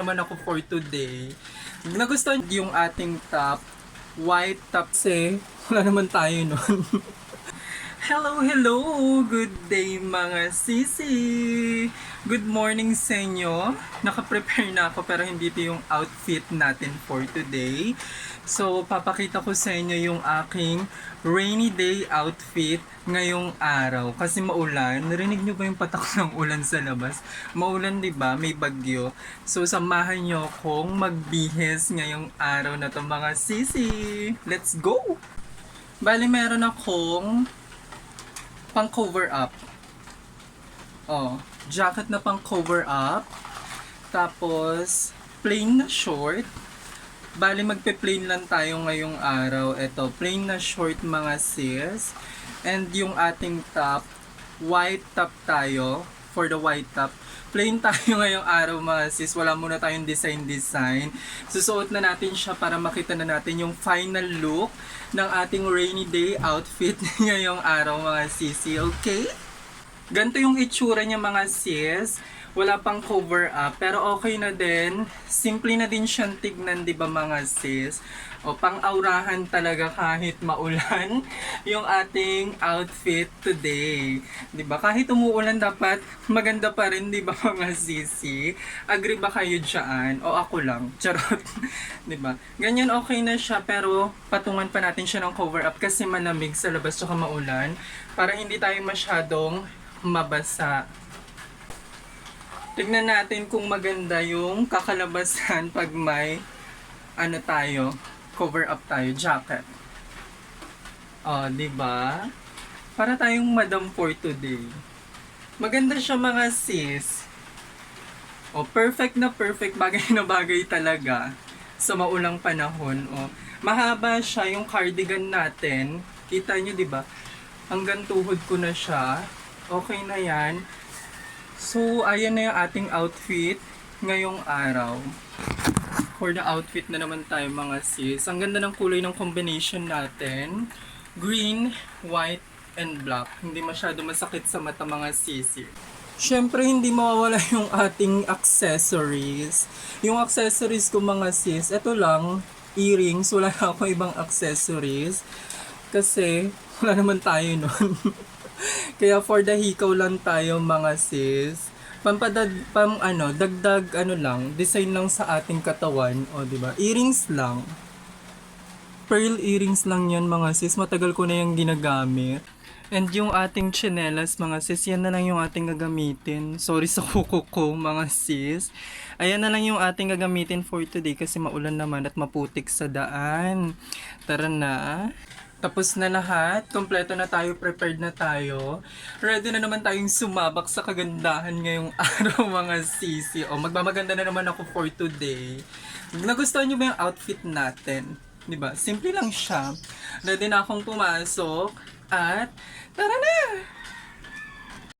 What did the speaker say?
naman ako for today. Nagustuhan yung ating top, white top kasi wala naman tayo nun. hello, hello! Good day mga sisi! Good morning sa inyo. Naka-prepare na ako pero hindi ito yung outfit natin for today. So, papakita ko sa inyo yung aking rainy day outfit ngayong araw. Kasi maulan. Narinig nyo ba yung patak ng ulan sa labas? Maulan, ba? May bagyo. So, samahan nyo akong magbihis ngayong araw na to mga sisi. Let's go! Bali, meron akong pang cover up. Oh, jacket na pang cover up. Tapos, plain na short. Bali, magpe-plain lang tayo ngayong araw. Ito, plain na short mga sis. And yung ating top, white top tayo. For the white top. Plain tayo ngayong araw mga sis. Wala muna tayong design-design. Susuot na natin siya para makita na natin yung final look ng ating rainy day outfit ngayong araw mga sisi. Okay? Ganito yung itsura niya mga sis. Wala pang cover up. Pero okay na din. Simple na din siyang tignan, di ba mga sis? O pang-aurahan talaga kahit maulan yung ating outfit today. Di ba? Kahit umuulan dapat maganda pa rin, di ba mga sisi? Agree ba kayo dyan? O ako lang? Charot. di ba? Ganyan okay na siya pero patungan pa natin siya ng cover up kasi malamig sa labas tsaka maulan para hindi tayo masyadong mabasa. Tignan natin kung maganda yung kakalabasan pag may ano tayo, cover up tayo, jacket. Oh, 'di ba? Para tayong madam for today. Maganda siya mga sis. Oh, perfect na perfect, bagay na bagay talaga sa maulang panahon. Oh, mahaba siya yung cardigan natin. Kita niyo 'di ba? Hanggang tuhod ko na siya. Okay na 'yan. So, ayan na yung ating outfit ngayong araw. For the outfit na naman tayo mga sis. Ang ganda ng kulay ng combination natin. Green, white, and black. Hindi masyado masakit sa mata mga sisi. Siyempre, hindi mawawala yung ating accessories. Yung accessories ko mga sis, ito lang, earrings. Wala na ako ibang accessories. Kasi, wala naman tayo nun. Kaya for the hikaw lang tayo mga sis. Pampadad, pam ano, dagdag ano lang, design lang sa ating katawan. O, di ba? Earrings lang. Pearl earrings lang yan mga sis. Matagal ko na yung ginagamit. And yung ating chinelas mga sis, yan na lang yung ating gagamitin. Sorry sa kuko ko mga sis. Ayan na lang yung ating gagamitin for today kasi maulan naman at maputik sa daan. Tara na. Tapos na lahat, kompleto na tayo, prepared na tayo. Ready na naman tayong sumabak sa kagandahan ngayong araw mga sisi. O, magmamaganda na naman ako for today. Nagustuhan niyo ba yung outfit natin? 'Di ba? Simple lang siya. Ready na akong pumasok at tara na!